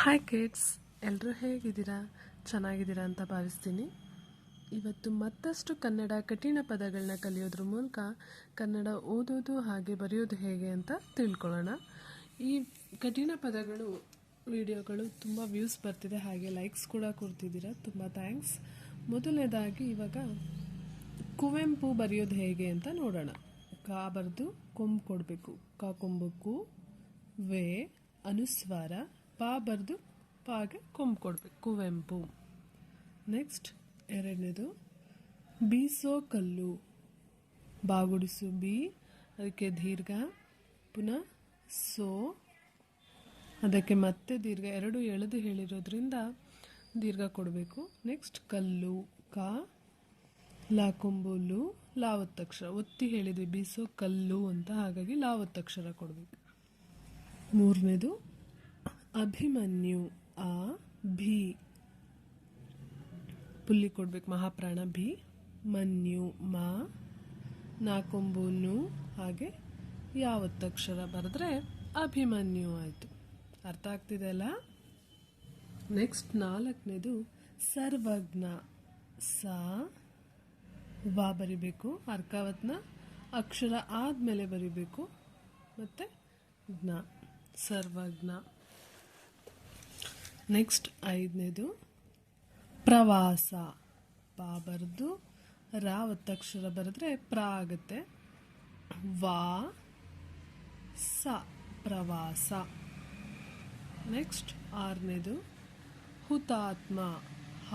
Hi kids ಎಲ್ಲರೂ ಹೇಗಿದ್ದೀರಾ? ಚೆನ್ನಾಗಿದ್ದೀರಾ ಅಂತ ಭಾವಿಸ್ತೀನಿ. ಇವತ್ತು ಮತ್ತಷ್ಟು ಕನ್ನಡ ಕಠಿಣ ಪದಗಳನ್ನ ಕಲಿಯೋದ್ರ ಮೂಲಕ ಕನ್ನಡ ಓದೋದು ಹಾಗೆ ಬರೆಯೋದು ಹೇಗೆ ಅಂತ ತಿಳ್ಕೊಳ್ಳೋಣ. ಈ ಕಠಿಣ ಪದಗಳು, ವಿಡಿಯೋಗಳು ತುಂಬ ವ್ಯೂಸ್ ಬರ್ತಿದೆ ಹಾಗೆ ಲೈಕ್ಸ್ ಕೂಡ ಕೊಡ್ತಿದ್ದೀರಾ. ತುಂಬ ಥ್ಯಾಂಕ್ಸ್ ಮೊದಲನೇದಾಗಿ ಇವಾಗ ಕುವೆಂಪು ಬರೆಯೋದು ಹೇಗೆ ಅಂತ ನೋಡೋಣ. ಕಾ ಬರೆದು ಕೊಂಬು ಕೊಡಬೇಕು. ಕಾ ಕೊಂಬಕ್ಕೂ, ವೇ, ಅನುಸ್ವಾರ ಪಾ ಬರೆದು ಪಾಗೆ ಕೊಂಬು ಕೊಡಬೇಕು, ಕುವೆಂಪು. ನೆಕ್ಸ್ಟ್ ಎರಡನೇದು, ಬೀಸೋ ಕಲ್ಲು. ಬಾಗುಡಿಸು ಬಿ, ಅದಕ್ಕೆ ದೀರ್ಘ, ಪುನಃ ಸೋ. ಅದಕ್ಕೆ ಮತ್ತೆ ದೀರ್ಘ, ಎರಡು ಎಳೆದು ಹೇಳಿರೋದ್ರಿಂದ ದೀರ್ಘ ಕೊಡಬೇಕು. ನೆಕ್ಸ್ಟ್ ಕಲ್ಲು, ಕಾ ಲಾಕೊಂಬುಲು ಲಾವತ್ತಕ್ಷರ. ಒತ್ತಿ ಹೇಳಿದ್ವಿ, ಬೀಸೋ ಕಲ್ಲು ಅಂತ, ಹಾಗಾಗಿ ಲಾವತ್ತಕ್ಷರ ಕೊಡಬೇಕು. ಮೂರನೇದು ಅಭಿಮನ್ಯು ಆ, ಭಿ. ಪುಲ್ಲಿ ಕೊಡ್ಬೇಕು, ಮಹಾಪ್ರಾಣ, ಭಿ. ಮನ್ಯು, ಮಾ. ನಾಕೊಂಬು ನು ಹಾಗೆ ಯಾವತ್ತಕ್ಷರ ಬರೆದ್ರೆ ಅಭಿಮನ್ಯು ಆಯಿತು. ಅರ್ಥ ಆಗ್ತಿದೆ ಅಲ್ಲ? ನೆಕ್ಸ್ಟ್ ನಾಲ್ಕನೇದು ಸರ್ವಜ್ಞ, ಸ. ವಾ ಬರಿಬೇಕು, ಅರ್ಕಾವತ್ನ. ಅಕ್ಷರ ಆದಮೇಲೆ ಬರಿಬೇಕು. ಮತ್ತು ಜ್ಞ, ಸರ್ವಜ್ಞ. ನೆಕ್ಸ್ಟ್ ಐದನೇದು. ಪ್ರವಾಸ. ಪಾ ಬರೆದು ರಾ ಒತ್ತಕ್ಷರ ಬರೆದ್ರೆ ಪ್ರ ಆಗುತ್ತೆ. ವಾ, ಸ, ಪ್ರವಾಸ. ನೆಕ್ಸ್ಟ್ ಆರನೇದು. ಹುತಾತ್ಮ. ಹ,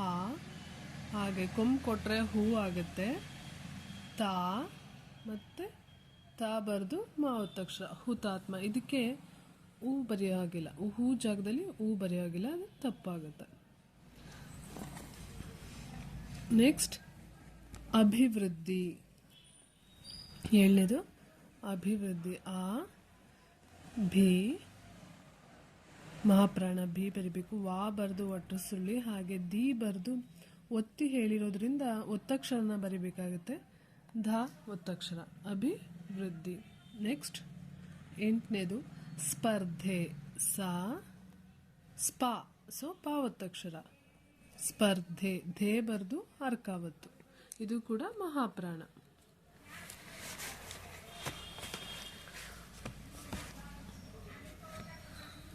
ಹಾಗೆ ಕೊಂಬು ಕೊಟ್ಟರೆ ಹೂ ಆಗುತ್ತೆ. ತಾ, ಮತ್ತು ತಾ ಬರೆದು ಮಾ ಒತ್ತಕ್ಷರ ಹುತಾತ್ಮ. ಇದಕ್ಕೆ ಹೂ ಬರೆಯಾಗಿಲ್ಲ. ಹೂ ಜಾಗದಲ್ಲಿ ಊ ಬರೆಯಾಗಿಲ್ಲ, ಅದು ತಪ್ಪಾಗುತ್ತೆ. ನೆಕ್ಸ್ಟ್ ಅಭಿವೃದ್ಧಿ. ಏಳನೇದು? ಅಭಿವೃದ್ಧಿ. ಆ, ಭಿ, ಮಹಾಪ್ರಾಣ, ಭಿ ಬರಿಬೇಕು. ವಾ ಬರೆದು ಒಟ್ಟು ಸುಳ್ಳಿ, ಹಾಗೆ ದಿ ಬರೆದು ಒತ್ತಿ ಹೇಳಿರೋದ್ರಿಂದ ಒತ್ತಕ್ಷರನ ಬರಿಬೇಕಾಗುತ್ತೆ. ಧ ಒತ್ತಕ್ಷರ ಅಭಿವೃದ್ಧಿ. ನೆಕ್ಸ್ಟ್ ಎಂಟನೇದು? ಸ್ಪರ್ಧೆ ಸಾ, ಸ್ಪ, ಸೊ ಪಾವತ್ತಕ್ಷರ. ಸ್ಪರ್ಧೆ, ಧೇ ಬರೆದು ಅರ್ಕಾವತ್ತು. ಇದು ಕೂಡ ಮಹಾಪ್ರಾಣ.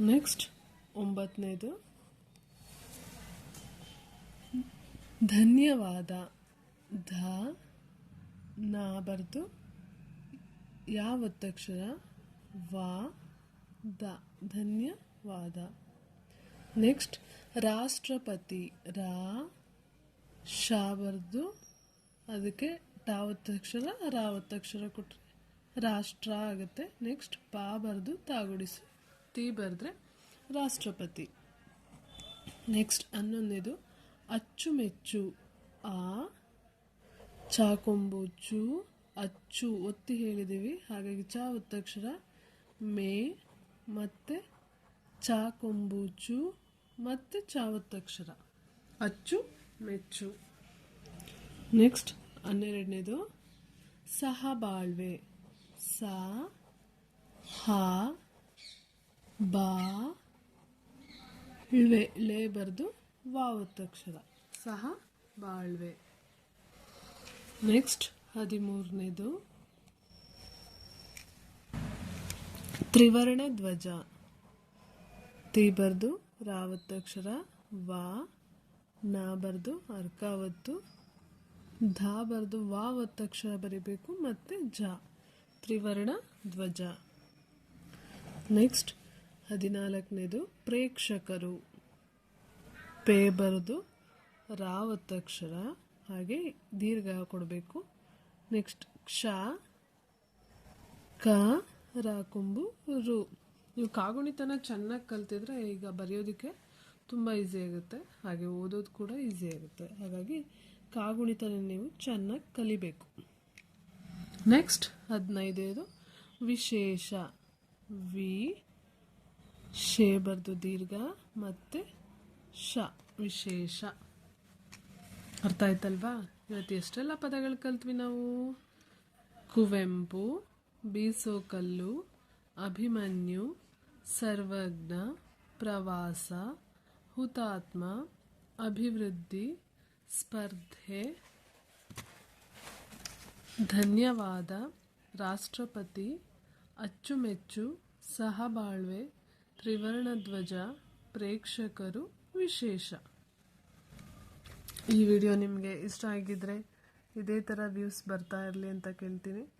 ನೆಕ್ಸ್ಟ್, ಒಂಬತ್ತನೇದು. ಧನ್ಯವಾದ. ಧ, ನಾ ಬರೆದು ಯಾವತ್ತಕ್ಷರ. ವಾ ದ, ಧನ್ಯವಾದ. ನೆಕ್ಸ್ಟ್, ರಾಷ್ಟ್ರಪತಿ ರಾ ಶಾ ಬರೆದು ಅದಕ್ಕೆ ಟಾವತ್ತಕ್ಷರ ರಾವತ್ತಕ್ಷರ ಕೊಟ್ಟರೆ ರಾಷ್ಟ್ರ ಆಗುತ್ತೆ. ನೆಕ್ಸ್ಟ್, ಪಾ ಬರೆದು ತಾಗುಡಿಸು ತಿ ಬರೆದ್ರೆ ರಾಷ್ಟ್ರಪತಿ. ನೆಕ್ಸ್ಟ್ ಹನ್ನೊಂದನೇದು ಅಚ್ಚುಮೆಚ್ಚು, ಆ ಚಾಕೊಂಬು ಚು ಅಚ್ಚು ಒತ್ತಿ ಹೇಳಿದ್ದೀವಿ ಹಾಗಾಗಿ ಚಾ ಒತ್ತಕ್ಷರ ಮೇ ಮತ್ತು ಚ ಕೊಂಬೂಚು ಮತ್ತು ಚಾವತ್ತಕ್ಷರ ಅಚ್ಚು, ಮೆಚ್ಚು. ನೆಕ್ಸ್ಟ್ ಹನ್ನೆರಡನೇದು, ಸಹ ಬಾಳ್ವೆ. ಸ, ಹ, ಬಾ, ಳ್ವೆ. ಲೇ ಬರೆದು ವಾವತ್ತಕ್ಷರ ಸಹ ಬಾಳ್ವೆ. ನೆಕ್ಸ್ಟ್ ಹದಿಮೂರನೇದು ತ್ರಿವರ್ಣ ಧ್ವಜ. ತಿ ಬರ್ದು ರಾವತ್ತಕ್ಷರ, ವಾ ನಾ ಬರ್ದು ಅರ್ಕಾವತ್ತು ಧ ಬರ್ದು ವಾ ಒತ್ತಕ್ಷರ ಬರಿಬೇಕು ಮತ್ತು ಜ. ತ್ರಿವರ್ಣ ಧ್ವಜ. ನೆಕ್ಸ್ಟ್ ಹದಿನಾಲ್ಕನೇದು ಪ್ರೇಕ್ಷಕರು. ಪೇ ಬರೆದು ರಾ ಒತ್ತಕ್ಷರ ಹಾಗೆ ದೀರ್ಘ ಕೊಡಬೇಕು. ನೆಕ್ಸ್ಟ್ ಕ್ಷ, ಕ ರಾಕೊಂಬು, ರು. ನೀವು ಕಾಗುಣಿತನ ಚೆನ್ನಾಗಿ ಕಲ್ತಿದ್ರೆ ಈಗ ಬರೆಯೋದಕ್ಕೆ ತುಂಬ ಈಸಿ ಆಗುತ್ತೆ. ಹಾಗೆ ಓದೋದು ಕೂಡ ಈಸಿ ಆಗುತ್ತೆ. ಹಾಗಾಗಿ ಕಾಗುಣಿತನ ನೀವು ಚೆನ್ನಾಗಿ ಕಲಿಬೇಕು. ನೆಕ್ಸ್ಟ್ ಹದಿನೈದೇದು, ವಿಶೇಷ. ವಿ, ಶೇ ಬರ್ದು ದೀರ್ಘ ಮತ್ತು ಶ, ವಿಶೇಷ. ಅರ್ಥ ಆಯ್ತಲ್ವಾ? ಇವತ್ತು ಎಷ್ಟೆಲ್ಲ ಪದಗಳು ಕಲ್ತ್ವಿ ನಾವು? ಕುವೆಂಪು ಬೀಸೋ ಕಲ್ಲು ಅಭಿಮನ್ಯು, ಸರ್ವಜ್ಞ, ಪ್ರವಾಸ, ಹುತಾತ್ಮ, ಅಭಿವೃದ್ಧಿ, ಸ್ಪರ್ಧೆ, ಧನ್ಯವಾದ, ರಾಷ್ಟ್ರಪತಿ, ಅಚ್ಚುಮೆಚ್ಚು, ಸಹಬಾಳ್ವೆ, ತ್ರಿವರ್ಣಧ್ವಜ, ಪ್ರೇಕ್ಷಕರು ವಿಶೇಷ. ಈ ವಿಡಿಯೋ ನಿಮಗೆ ಇಷ್ಟ ಆಗಿದ್ರೆ ಇದೇ ಥರ ವ್ಯೂಸ್ ಬರ್ತಾ ಇರಲಿ ಅಂತ ಕೇಳ್ತೀನಿ.